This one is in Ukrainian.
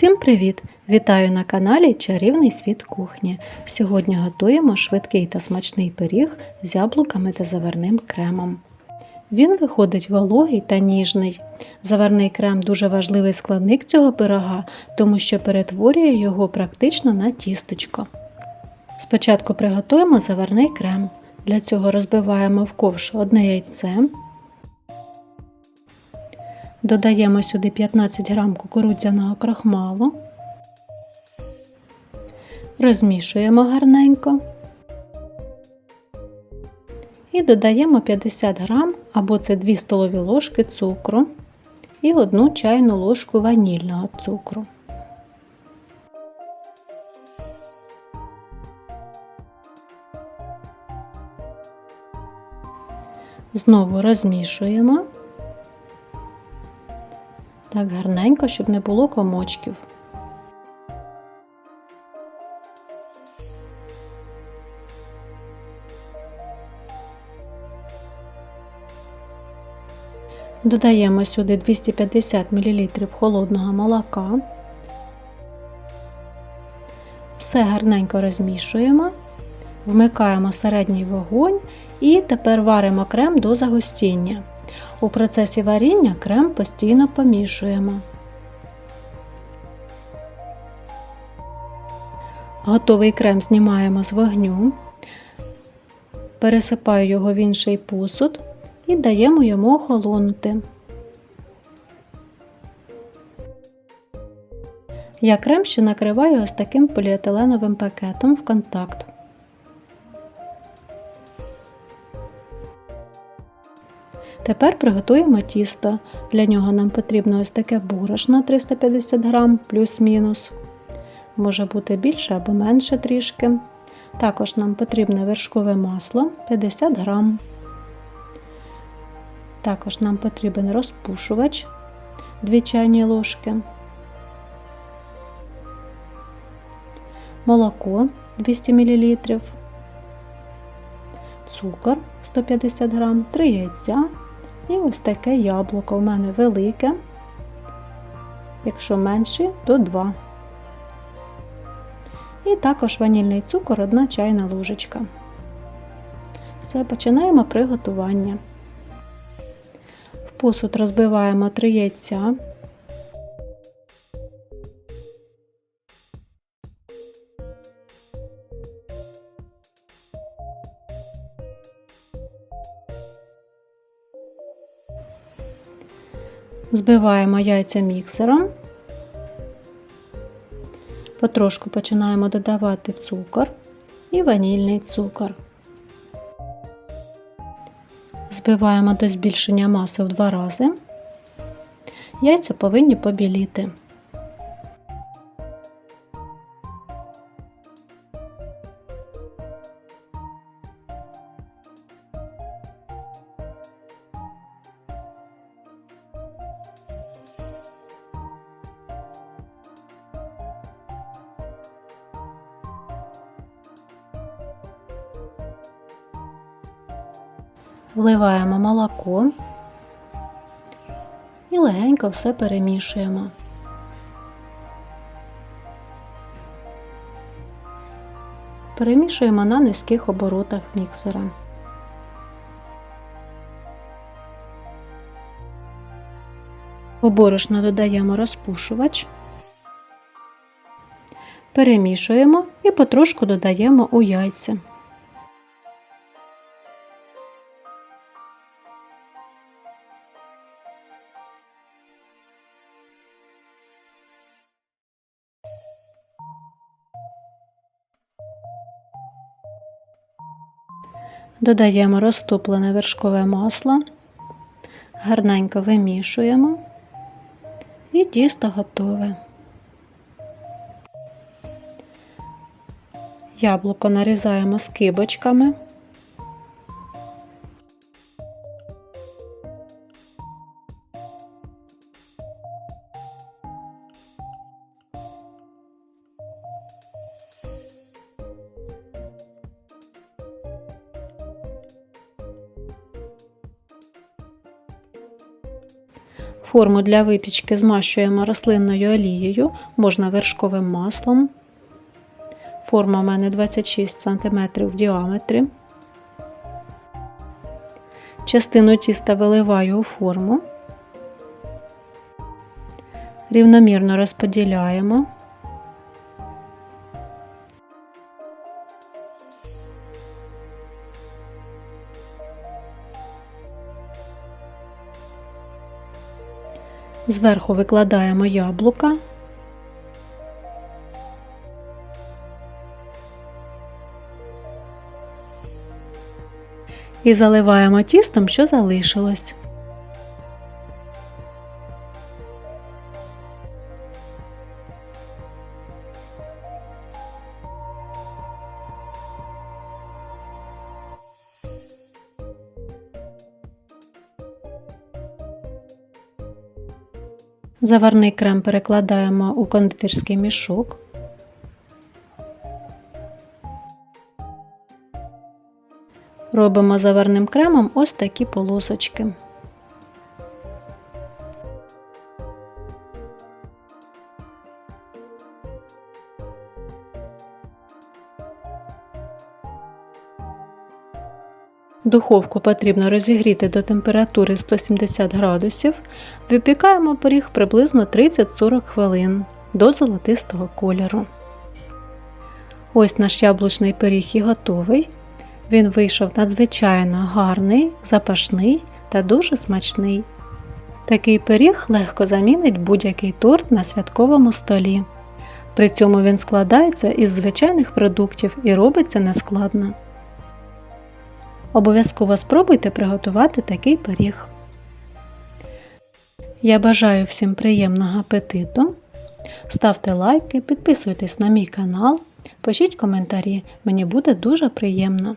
Всім привіт! Вітаю на каналі Чарівний світ кухні. Сьогодні готуємо швидкий та смачний пиріг з яблуками та заварним кремом. Він виходить вологий та ніжний. Заварний крем дуже важливий складник цього пирога, тому що перетворює його практично на тістечко. Спочатку приготуємо заварний крем. Для цього розбиваємо в ковш одне яйце. Додаємо сюди 15 г кукурудзяного крахмалу, розмішуємо гарненько. І додаємо 50 г або це 2 столові ложки цукру і 1 чайну ложку ванільного цукру. Знову розмішуємо так гарненько, щоб не було комочків. Додаємо сюди 250 мл холодного молока. Все гарненько розмішуємо, вмикаємо середній вогонь і тепер варимо крем до загустіння. У процесі варіння крем постійно помішуємо. Готовий крем знімаємо з вогню, пересипаю його в інший посуд і даємо йому охолонути. Я крем ще накриваю ось таким поліетиленовим пакетом в контакт. Тепер приготуємо тісто. Для нього нам потрібно ось таке борошно 350 г плюс-мінус. Може бути більше або менше трішки. Також нам потрібне вершкове масло 50 г. Також нам потрібен розпушувач 2 чайні ложки, молоко 200 мл, цукор 150 г, 3 яйця і ось таке яблуко. У мене велике, якщо менше, то 2. І також ванільний цукор 1 чайна ложечка. Все, починаємо приготування. В посуд розбиваємо 3 яйця. Збиваємо яйця міксером, потрошку починаємо додавати цукор і ванільний цукор. Збиваємо до збільшення маси в два рази. Яйця повинні побіліти. Вливаємо молоко і легенько все перемішуємо. Перемішуємо на низьких оборотах міксера. У борошно додаємо розпушувач, перемішуємо і потрошку додаємо у яйця. Додаємо розтоплене вершкове масло, гарненько вимішуємо і тісто готове. Яблуко нарізаємо скибочками. Форму для випічки змащуємо рослинною олією, можна вершковим маслом. Форма у мене 26 см в діаметрі. Частину тіста виливаю у форму. Рівномірно розподіляємо. Зверху викладаємо яблука. І заливаємо тістом, що залишилось. Заварний крем перекладаємо у кондитерський мішок. Робимо заварним кремом ось такі полосочки. Духовку потрібно розігріти до температури 170 градусів. Випікаємо пиріг приблизно 30-40 хвилин до золотистого кольору. Ось наш яблучний пиріг і готовий. Він вийшов надзвичайно гарний, запашний та дуже смачний. Такий пиріг легко замінить будь-який торт на святковому столі. При цьому він складається із звичайних продуктів і робиться нескладно. Обов'язково спробуйте приготувати такий пиріг. Я бажаю всім приємного апетиту. Ставте лайки, підписуйтесь на мій канал, пишіть коментарі, мені буде дуже приємно.